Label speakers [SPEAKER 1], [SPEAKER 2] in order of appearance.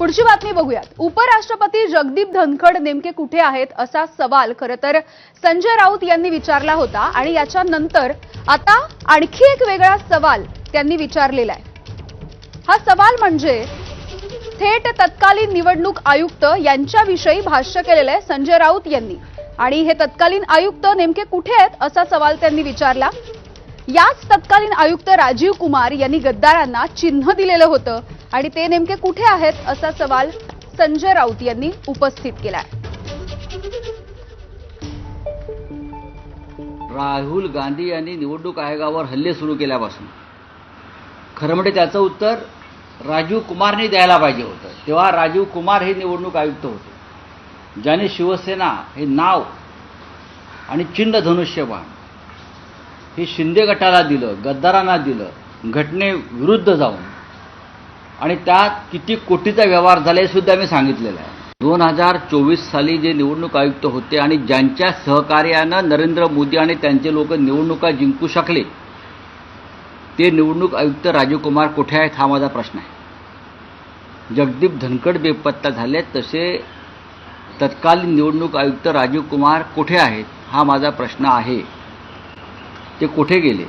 [SPEAKER 1] पुढची बातमी बघूयात. उपराष्ट्रपती जगदीप धनखड नेमके कुठे आहेत असा सवाल. खरं तर संजय राऊत यांनी विचारला होता आणि याच्या नंतर आता आणखी एक वेगळा सवाल त्यांनी विचारलेला आहे. हा सवाल म्हणजे थेट तत्कालीन निवडणूक आयुक्त यांच्याविषयी भाष्य केलेलं आहे संजय राऊत यांनी. आणि हे तत्कालीन आयुक्त नेमके कुठे आहेत असा सवाल त्यांनी विचारला. याच तत्कालीन आयुक्त राजीव कुमार यांनी गद्दारांना चिन्ह दिलेलं होतं. आणि ते नेमके कुठे आहेत असा सवाल संजय राऊत यांनी उपस्थित केलाय.
[SPEAKER 2] राहुल गांधी यांनी निवडणूक आयोगावर हल्ले सुरू केल्यापासून. खरं म्हणजे त्याचं उत्तर राजीव कुमारने द्यायला पाहिजे होतं. तेव्हा राजीव कुमार हे निवडणूक आयुक्त होते. ज्याने शिवसेना हे नाव आणि चिन्ह धनुष्यबाण हे शिंदे गटाला दिलं गद्दारांना दिलं घटनेविरुद्ध जाऊन आणि त्यात किती कोटीचा व्यवहार झाला हे सुद्धा मी सांगितलेलं आहे. दोन हजार चोवीस साली जे निवडणूक आयुक्त होते आणि ज्यांच्या सहकार्यानं नरेंद्र मोदी आणि त्यांचे लोक निवडणुका जिंकू शकले ते निवडणूक आयुक्त राजीव कुमार कुठे आहेत हा माझा प्रश्न आहे. जगदीप धनकड बेपत्ता झाले तसे तत्कालीन निवडणूक आयुक्त राजीव कुमार कुठे आहेत हा माझा प्रश्न आहे. ते कुठे गेले?